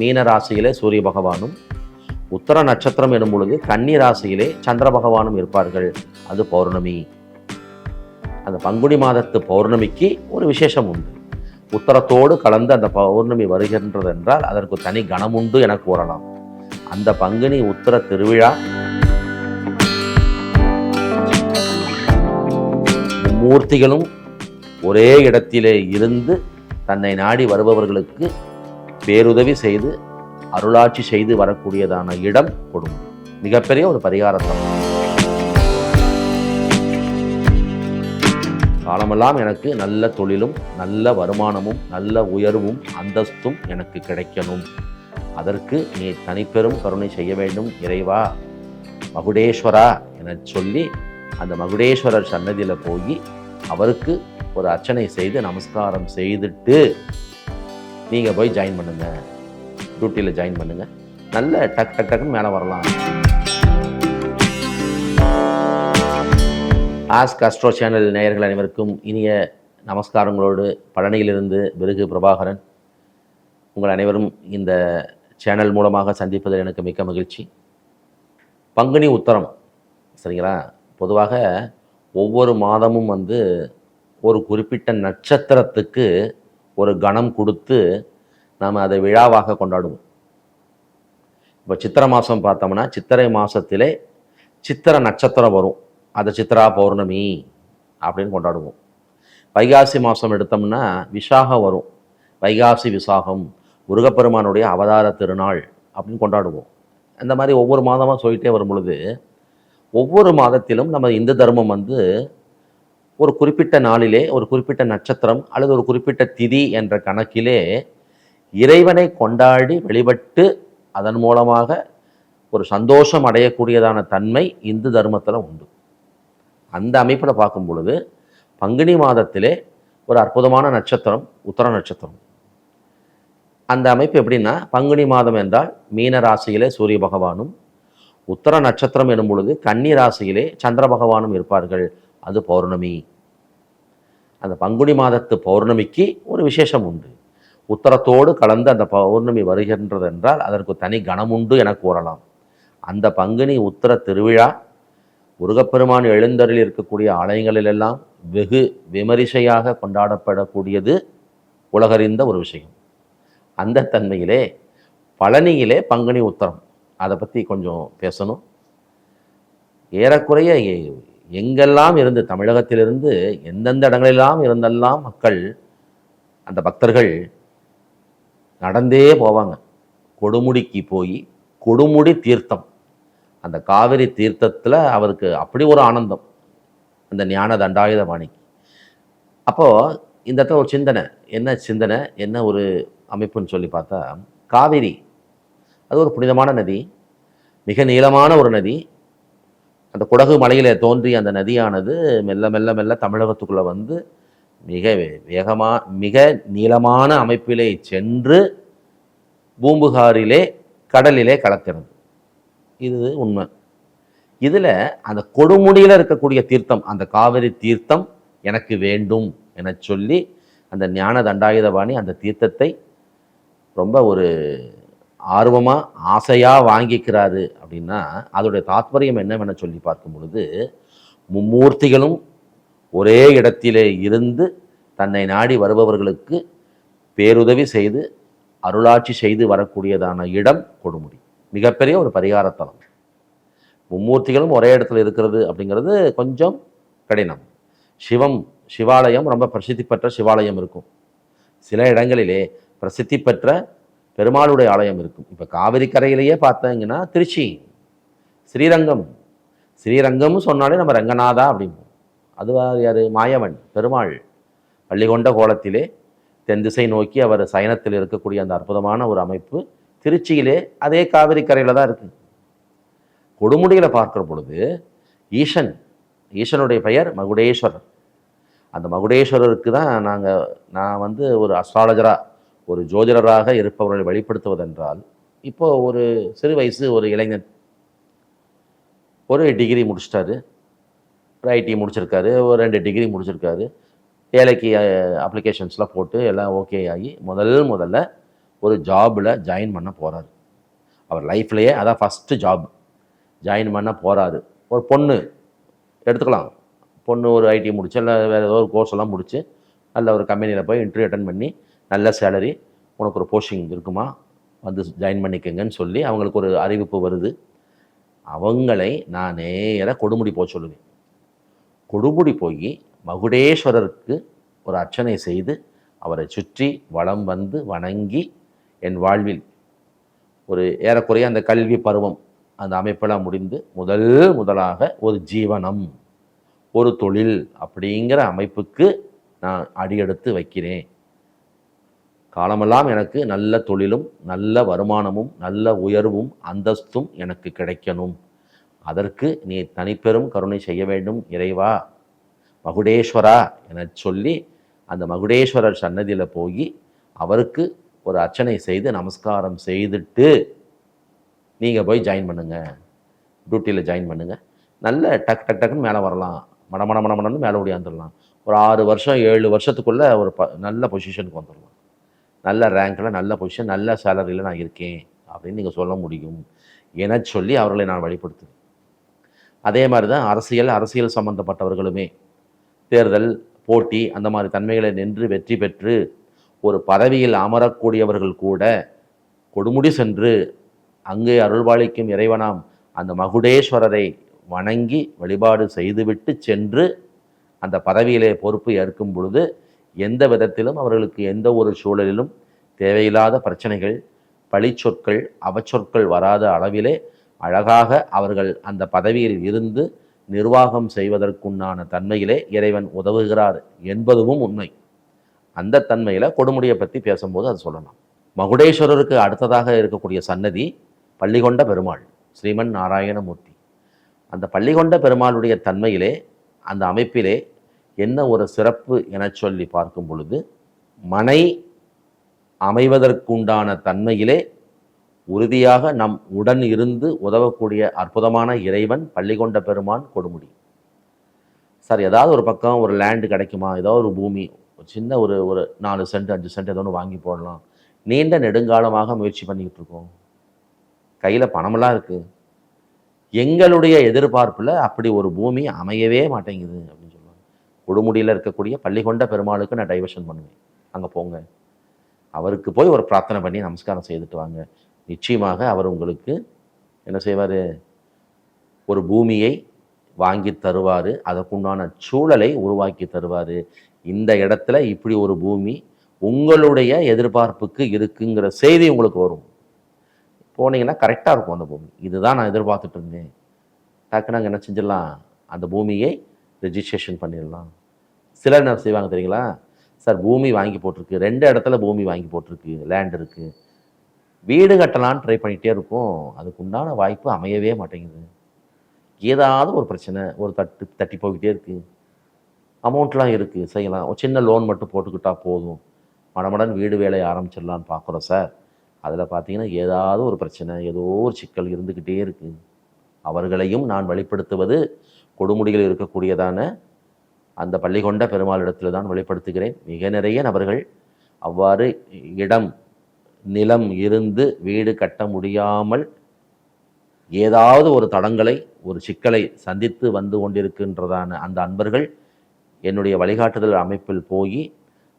மீன ராசியிலே சூரிய பகவானும் உத்தர நட்சத்திரம் எனும் பொழுது கன்னி ராசியிலே சந்திர பகவானும் இருப்பார்கள். அது பௌர்ணமி. அந்த பங்குனி மாதத்து பௌர்ணமிக்கு ஒரு விசேஷம் உண்டு. உத்தரத்தோடு கலந்து அந்த பௌர்ணமி வருகின்றது என்றால் அதற்கு தனி கணம் உண்டு என கூறலாம். அந்த பங்குனி உத்தர திருவிழா மூர்த்திகளும் ஒரே இடத்திலே இருந்து தன்னை நாடி வருபவர்களுக்கு பேருதவி செய்து அருளாட்சி செய்து வரக்கூடியதான இடம் கொடுமை மிகப்பெரிய ஒரு பரிகாரத்தம் காலமெல்லாம் எனக்கு நல்ல தொழிலும் நல்ல வருமானமும் நல்ல உயர்வும் அந்தஸ்தும் எனக்கு கிடைக்கணும். அதற்கு நீ தனிப்பெரும் கருணை செய்ய வேண்டும் இறைவா. மகுடேஸ்வரா என சொல்லி அந்த மகுடேஸ்வரர் சன்னதியில் போய் அவருக்கு ஒரு அர்ச்சனை செய்து நமஸ்காரம் செய்துட்டு நீங்கள் போய் ஜாயின் பண்ணுங்கள் டியூட்டியில் ஜாயின் பண்ணுங்கள் நல்ல டக் டக் டக்குன்னு மேலே வரலாம். ஆஸ்க் அஸ்ட்ரோ சேனல் நேயர்கள் அனைவருக்கும் இனிய நமஸ்காரங்களோடு பழனியிலிருந்து பிருகு பிரபாகரன். உங்கள் அனைவரும் இந்த சேனல் மூலமாக சந்திப்பதில் எனக்கு மிக்க மகிழ்ச்சி. பங்குனி உத்தரம் சரிங்களா? பொதுவாக ஒவ்வொரு மாதமும் வந்து ஒரு குறிப்பிட்ட நட்சத்திரத்துக்கு ஒரு கணம் கொடுத்து நாம் அதை விழாவாக கொண்டாடுவோம். இப்போ சித்திரை மாதம் பார்த்தோம்னா சித்திரை மாதத்திலே சித்திரை நட்சத்திரம் வரும். அதை சித்திரா பௌர்ணமி அப்படின்னு கொண்டாடுவோம். வைகாசி மாதம் எடுத்தோம்னா விசாகம் வரும். வைகாசி விசாகம் முருகப்பெருமானுடைய அவதார திருநாள் அப்படின்னு கொண்டாடுவோம். அந்த மாதிரி ஒவ்வொரு மாதமாக சொல்லிட்டே வரும் பொழுது ஒவ்வொரு மாதத்திலும் நம்ம இந்து தர்மம் வந்து ஒரு குறிப்பிட்ட நாளிலே ஒரு குறிப்பிட்ட நட்சத்திரம் அல்லது ஒரு குறிப்பிட்ட திதி என்ற கணக்கிலே இறைவனை கொண்டாடி வழிபட்டு அதன் மூலமாக ஒரு சந்தோஷம் அடையக்கூடியதான தன்மை இந்து தர்மத்தில் உண்டு. அந்த அமைப்பில் பார்க்கும் பொழுது பங்குனி மாதத்திலே ஒரு அற்புதமான நட்சத்திரம் உத்தர நட்சத்திரம். அந்த அமைப்பு எப்படின்னா பங்குனி மாதம் என்றால் மீன ராசியிலே சூரிய பகவானும் உத்தர நட்சத்திரம் எனும் பொழுது கன்னி ராசியிலே சந்திர பகவானும் இருப்பார்கள். அது பௌர்ணமி. அந்த பங்குனி மாதத்து பௌர்ணமிக்கு ஒரு விசேஷம் உண்டு. உத்தரத்தோடு கலந்து அந்த பௌர்ணமி வருகின்றது என்றால் அதற்கு தனி கணம் உண்டு என கூறலாம். அந்த பங்குனி உத்தர திருவிழா முருகப்பெருமான் எழுந்தருளில் இருக்கக்கூடிய ஆலயங்களிலெல்லாம் வெகு விமரிசையாக கொண்டாடப்படக்கூடியது உலகறிந்த ஒரு விஷயம். அந்த தன்மையிலே பழனியிலே பங்குனி உத்தரம். அதை பற்றி கொஞ்சம் பேசணும். ஏறக்குறைய எங்கெல்லாம் இருந்து தமிழகத்திலிருந்து எந்தெந்த இடங்களெல்லாம் இருந்தெல்லாம் மக்கள் அந்த பக்தர்கள் நடந்தே போவாங்க. கொடுமுடிக்கு போய் கொடுமுடி தீர்த்தம். அந்த காவிரி தீர்த்தத்தில் அவருக்கு அப்படி ஒரு ஆனந்தம். அந்த ஞான தண்டாயுத பாணிக்கு அப்போது இந்த இடத்துல ஒரு சிந்தனை. என்ன சிந்தனை? என்ன ஒரு அமைப்புன்னு சொல்லி பார்த்தா காவிரி. அது ஒரு புனிதமான நதி. மிக நீளமான ஒரு நதி. அந்த குடகு மலையில் தோன்றிய அந்த நதியானது மெல்ல மெல்ல மெல்ல தமிழகத்துக்குள்ளே வந்து மிக வே- மிக நீளமான அமைப்பிலே சென்று பூம்புகாரிலே கடலிலே கலக்கிறது. இது உண்மை. இதில் அந்த கொடுமுடியில் இருக்கக்கூடிய தீர்த்தம் அந்த காவிரி தீர்த்தம் எனக்கு வேண்டும் என சொல்லி அந்த ஞான தண்டாயுதபாணி அந்த தீர்த்தத்தை ரொம்ப ஒரு ஆர்வமாக ஆசையாக வாங்கிக்கிறாரு அப்படின்னா அதோடைய தாத்பரியம் என்னவென சொல்லி பார்க்கும் பொழுது மும்மூர்த்திகளும் ஒரே இடத்திலே இருந்து தன்னை நாடி வருபவர்களுக்கு பேருதவி செய்து அருளாட்சி செய்து வரக்கூடியதான இடம் கொடுமுடி. மிகப்பெரிய ஒரு பரிகாரத்தலம். மும்மூர்த்திகளும் ஒரே இடத்துல இருக்கிறது அப்படிங்கிறது கொஞ்சம் கடினம். சிவம் சிவாலயம் ரொம்ப பிரசித்தி பெற்ற சிவாலயம் இருக்கும். சில இடங்களிலே பிரசித்தி பெற்ற பெருமாளுடைய ஆலயம் இருக்கும். இப்போ காவிரி கரையிலேயே பார்த்தீங்கன்னா திருச்சி ஸ்ரீரங்கம். ஸ்ரீரங்கம்னு சொன்னாலே நம்ம ரங்கநாதா அப்படிம்போம். அது யார் மாயவன் பெருமாள். பள்ளிகொண்ட கோலத்திலே தென் திசை நோக்கி அவர் சயனத்தில் இருக்கக்கூடிய அந்த அற்புதமான ஒரு அமைப்பு திருச்சியிலே அதே காவிரி கரையில் தான் இருக்குது கொடுமுடியில் பார்க்குற பொழுது ஈசன் ஈசனுடைய பெயர் மகுடேஸ்வரர். அந்த மகுடேஸ்வரருக்கு தான் நாங்கள் நான் வந்து ஒரு அஸ்ட்ராலஜராக ஒரு ஜோதிடராக இருப்பவர்களை வெளிப்படுத்துவதென்றால் இப்போ ஒரு சிறு வயசு ஒரு இளைஞன் ஒரு டிகிரி முடிச்சிட்டாரு ஒரு ஐடி முடிச்சிருக்காரு ஒரு ரெண்டு டிகிரி முடிச்சிருக்காரு வேலைக்கு அப்ளிகேஷன்ஸ்லாம் போட்டு எல்லாம் ஓகே ஆகி முதல் முதல்ல ஒரு ஜாபில் ஜாயின் பண்ண போகிறாரு அவர் லைஃப்லேயே அதான் ஃபஸ்ட்டு ஜாப் ஜாயின் பண்ண போகிறாரு ஒரு பொண்ணு எடுத்துக்கலாம். பொண்ணு ஒரு ஐடி முடிச்சு இல்லை வேறு ஏதோ ஒரு கோர்ஸ் எல்லாம் முடிச்சு நல்ல ஒரு கம்பெனியில் போய் இன்டர்வியூ அட்டன் பண்ணி நல்ல சேலரி உனக்கு ஒரு போஸ்டிங் இருக்குமா? வந்து ஜாயின் பண்ணிக்கங்கன்னு சொல்லி அவங்களுக்கு ஒரு அறிவிப்பு வருது. அவங்களை நான் நேராக கொடுமுடி போக சொல்லுவேன். கொடுமுடி போய் மகுடேஸ்வரருக்கு ஒரு அர்ச்சனை செய்து அவரை சுற்றி வளம் வந்து வணங்கி என் வாழ்வில் ஒரு ஏறக்குறைய அந்த கல்வி பருவம் அந்த அமைப்பெல்லாம் முடிந்து முதல் முதலாக ஒரு ஜீவனம் ஒரு தொழில் அப்படிங்கிற அமைப்புக்கு நான் அடியெடுத்து வைக்கிறேன். காலமெல்லாம் எனக்கு நல்ல தொழிலும் நல்ல வருமானமும் நல்ல உயர்வும் அந்தஸ்தும் எனக்கு கிடைக்கணும். அதற்கு நீ தனிப்பெரும் கருணை செய்ய வேண்டும் இறைவா. மகுடேஸ்வரா என சொல்லி அந்த மகுடேஸ்வரர் சன்னதியில் போய் அவருக்கு ஒரு அர்ச்சனை செய்து நமஸ்காரம் செய்துட்டு நீங்கள் போய் ஜாயின் பண்ணுங்கள் டியூட்டியில் ஜாயின் பண்ணுங்கள் நல்ல டக் டக் டக்குன்னு மேலே வரலாம். மட மட மட மடன்னு மேலே ஓடியாந்துடலாம். ஒரு ஆறு வருஷம் ஏழு வருஷத்துக்குள்ளே ஒரு ப நல்ல பொசிஷனுக்கு வந்துடலாம். நல்ல ரேங்க்கில் நல்ல பொசிஷன் நல்ல சேலரியில் நான் இருக்கேன் அப்படின்னு நீங்கள் சொல்ல முடியும் என சொல்லி அவர்களை நான் வழிபடுத்துவேன் அதே மாதிரி தான் அரசியல் அரசியல் சம்பந்தப்பட்டவர்களுமே தேர்தல் போட்டி அந்த மாதிரி தன்மைகளை நின்று வெற்றி பெற்று ஒரு பதவியில் அமரக்கூடியவர்கள் கூட கொடுமுடி சென்று அங்கே அருள்வாளிக்கும் இறைவனாம் அந்த மகுடேஸ்வரரை வணங்கி வழிபாடு செய்துவிட்டு சென்று அந்த பதவியிலே பொறுப்பு ஏற்கும் பொழுது எந்த விதத்திலும் அவர்களுக்கு எந்த ஒரு சூழலிலும் தேவையில்லாத பிரச்சனைகள் பழிச்சொற்கள் அவச்சொற்கள் வராத அளவிலே அழகாக அவர்கள் அந்த பதவியில் இருந்து நிர்வாகம் செய்வதற்குண்டான தன்மையிலே இறைவன் உதவுகிறார் என்பதுவும் உண்மை. அந்த தன்மையில் கொடுமுடியை பற்றி பேசும்போது அது சொல்லலாம். மகுடேஸ்வரருக்கு அடுத்ததாக இருக்கக்கூடிய சன்னதி பள்ளிகொண்ட பெருமாள் ஸ்ரீமன் நாராயணமூர்த்தி. அந்த பள்ளிகொண்ட பெருமாளுடைய தன்மையிலே அந்த அமைப்பிலே என்ன ஒரு சிறப்பு என சொல்லி பார்க்கும் பொழுது மனை அமைவதற்குண்டான தன்மையிலே உறுதியாக நம் உடன் இருந்து உதவக்கூடிய அற்புதமான இறைவன் பள்ளிகொண்ட பெருமான் கொடுமுடி. சார் ஏதாவது ஒரு பக்கம் ஒரு லேண்டு கிடைக்குமா? ஏதாவது ஒரு பூமி ஒரு சின்ன ஒரு ஒரு நாலு சென்ட் அஞ்சு சென்ட் ஏதோ ஒன்று வாங்கி போடலாம். நீண்ட நெடுங்காலமாக முயற்சி பண்ணிக்கிட்டு இருக்கோம். கையில் பணமெல்லாம் இருக்குது எங்களுடைய எதிர்பார்ப்பில் அப்படி ஒரு பூமி அமையவே மாட்டேங்குது. கொடுமுடியில் இருக்கக்கூடிய பள்ளிகொண்ட பெருமாளுக்கு நான் டைவர்ஷன் பண்ணுவேன். அங்கே போங்க. அவருக்கு போய் ஒரு பிரார்த்தனை பண்ணி நமஸ்காரம் செய்துட்டு வாங்க. நிச்சயமாக அவர் உங்களுக்கு என்ன செய்வார்? ஒரு பூமியை வாங்கி தருவார். அதற்குண்டான சூழலை உருவாக்கி தருவார். இந்த இடத்துல இப்படி ஒரு பூமி உங்களுடைய எதிர்பார்ப்புக்கு இருக்குங்கிற செய்தி உங்களுக்கு வரும். போனீங்கன்னா கரெக்டாக இருக்கும் அந்த பூமி. இதுதான் நான் எதிர்பார்த்துட்டு இருந்தேன். டக்குன்னு அங்கே என்ன செஞ்சிடலாம்? அந்த பூமியை ரெஜிஸ்ட்ரேஷன் பண்ணிடலாம். சிலர் என்ன செய்வாங்க தெரியுங்களா? சார் பூமி வாங்கி போட்டிருக்கு. ரெண்டு இடத்துல பூமி வாங்கி போட்டிருக்கு. லேண்ட் இருக்குது வீடு கட்டலான்னு ட்ரை பண்ணிகிட்டே இருக்கும். அதுக்கு உண்டான வாய்ப்பு அமையவே மாட்டேங்குது. ஏதாவது ஒரு பிரச்சனை ஒரு தட்டு தட்டி போய்கிட்டே இருக்குது அமௌண்ட்லாம் இருக்குது செய்யலாம். ஒரு சின்ன லோன் மட்டும் போட்டுக்கிட்டால் போதும். மடமடன் வீடு வேலையை ஆரம்பிச்சிடலான்னு பார்க்குறோம் சார். அதில் பார்த்தீங்கன்னா ஏதாவது ஒரு பிரச்சனை ஏதோ ஒரு சிக்கல் இருந்துக்கிட்டே இருக்குது அவர்களையும் நான் வெளிப்படுத்துவது கொடுமுடியில் இருக்கக்கூடியதான அந்த பள்ளிகொண்ட பெருமாளிடத்தில் தான் வெளிப்படுத்துகிறேன். மிக நிறைய நபர்கள் அவ்வாறு இடம் நிலம் இருந்து வீடு கட்ட முடியாமல் ஏதாவது ஒரு தடங்களை ஒரு சிக்கலை சந்தித்து வந்து கொண்டிருக்கின்றதான அந்த அன்பர்கள் என்னுடைய வழிகாட்டுதல் அமைப்பில் போய்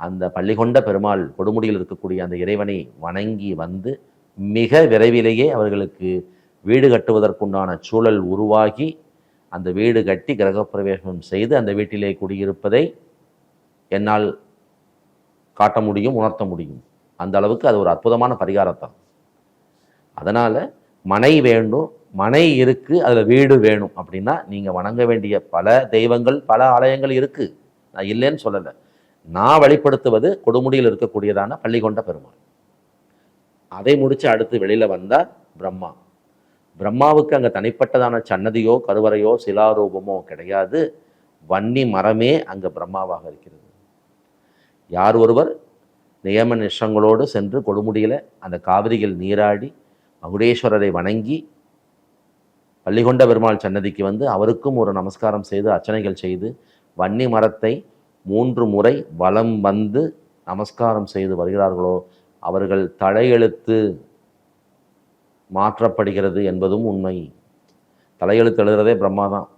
அந்த பள்ளிகொண்ட பெருமாள் கொடுமுடியில் இருக்கக்கூடிய அந்த இறைவனை வணங்கி வந்து மிக விரைவிலேயே அவர்களுக்கு வீடு கட்டுவதற்குண்டான சூழல் உருவாகி அந்த வீடு கட்டி கிரகப்பிரவேசம் செய்து அந்த வீட்டிலே குடியிருப்பதை என்னால் காட்ட முடியும் உணர்த்த முடியும். அந்த அளவுக்கு அது ஒரு அற்புதமான பரிகாரத்தான். அதனால் மனை வேண்டும் மனை இருக்குது அதில் வீடு வேணும் அப்படின்னா நீங்கள் வணங்க வேண்டிய பல தெய்வங்கள் பல ஆலயங்கள் இருக்குது நான் இல்லைன்னு சொல்லலை. நான் வழிபடுத்துவது கொடுமுடியில் இருக்கக்கூடியதான பள்ளிகொண்ட பெருமாள். அதை முடித்து அடுத்து வெளியில் வந்தால் பிரம்மா. பிரம்மாவுக்கு அங்கே தனிப்பட்டதான சன்னதியோ கருவறையோ சிலாரூபமோ கிடையாது. வன்னி மரமே அங்கே பிரம்மாவாக இருக்கிறது. யார் ஒருவர் நியம நிஷங்களோடு சென்று கொடுமுடியில் அந்த காவிரியில் நீராடி மகுடேஸ்வரரை வணங்கி பள்ளிகொண்ட பெருமாள் சன்னதிக்கு வந்து அவருக்கும் ஒரு நமஸ்காரம் செய்து அர்ச்சனைகள் செய்து வன்னி மரத்தை மூன்று முறை வலம் வந்து நமஸ்காரம் செய்து வருகிறார்களோ அவர்கள் தலையெழுத்து மாற்றப்படுகிறது என்பதும் உண்மை. தலையெழுத்து எழுதுறதே பிரம்மா தான்.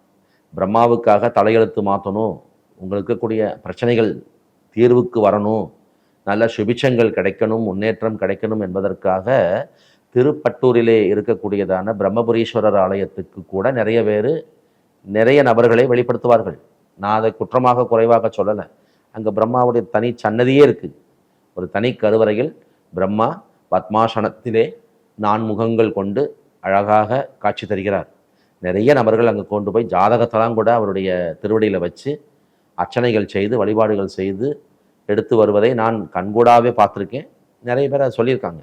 பிரம்மாவுக்காக தலையெழுத்து மாற்றணும். உங்களுக்கு இருக்கக்கூடிய பிரச்சனைகள் தீர்வுக்கு வரணும். நல்ல சுபிச்சங்கள் கிடைக்கணும் முன்னேற்றம் கிடைக்கணும் என்பதற்காக திருப்பட்டூரிலே இருக்கக்கூடியதான பிரம்மபுரீஸ்வரர் ஆலயத்துக்கு கூட நிறைய பேர் நிறைய நபர்களை வெளிப்படுத்துவார்கள். நான் அதை குற்றமாக குறைவாக சொல்லலை. அங்கே பிரம்மாவுடைய தனி சன்னதியே இருக்குது ஒரு தனி கருவறையில் பிரம்மா பத்மாசனத்திலே நான்முகங்கள் கொண்டு அழகாக காட்சி தருகிறார். நிறைய நபர்கள் அங்கே கொண்டு போய் ஜாதகத்தெல்லாம் கூட அவருடைய திருவடியில் வச்சு அர்ச்சனைகள் செய்து வழிபாடுகள் செய்து எடுத்து வருவதை நான் கண்கூடாவே பார்த்துருக்கேன். நிறைய பேர் அதை சொல்லியிருக்காங்க.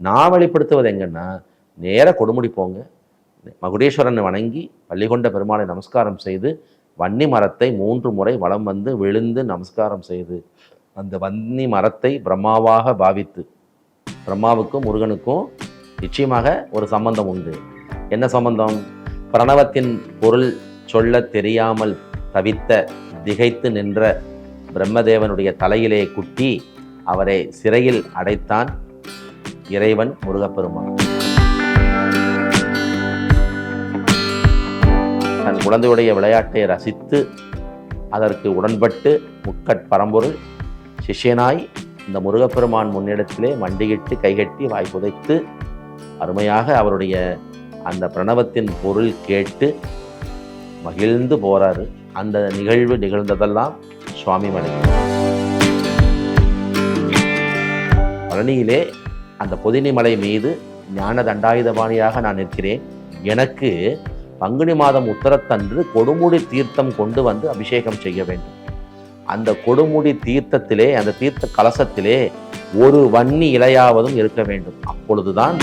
நான் வெளிப்படுத்துவது எங்கன்னா நேராக கொடுமுடி போங்க. மகுடேஸ்வரனை வணங்கி பள்ளிகொண்ட பெருமாளை நமஸ்காரம் செய்து வன்னி மரத்தை மூன்று முறை வளம் வந்து விழுந்து நமஸ்காரம் செய்து அந்த வன்னி மரத்தை பிரம்மாவாக பாவித்து பிரம்மாவுக்கும் முருகனுக்கும் நிச்சயமாக ஒரு சம்பந்தம் உண்டு. என்ன சம்பந்தம்? பிரணவத்தின் பொருள் சொல்லத் தெரியாமல் தவித்த திகைத்து நின்ற பிரம்மதேவனுடைய தலையிலே குட்டி அவரை சிறையில் அடைத்தான் இறைவன் முருகப்பெருமான். தன் குழந்தையுடைய விளையாட்டை ரசித்து அதற்கு உடன்பட்டு முக்கட் பரம்பொருள் சிஷ்யனாய் இந்த முருகப்பெருமான் முன்னிடத்திலே மண்டியிட்டு கைகட்டி வாய் புதைத்து அருமையாக அவருடைய அந்த பிரணவத்தின் பொருள் கேட்டு மகிழ்ந்து போறாரு. அந்த நிகழ்வு நிகழ்ந்ததெல்லாம் சுவாமி மலை பழனியிலே அந்த பொதினி மலை மீது ஞான தண்டாயுதபாணியாக நான் நிற்கிறேன். எனக்கு பங்குனி மாதம் உத்தரத்தன்று கொடுமுடி தீர்த்தம் கொண்டு வந்து அபிஷேகம் செய்ய வேண்டும். அந்த கொடுமுடி தீர்த்தத்திலே அந்த தீர்த்த கலசத்திலே ஒரு வன்னி இலையாவதும் இருக்க வேண்டும். அப்பொழுதுதான்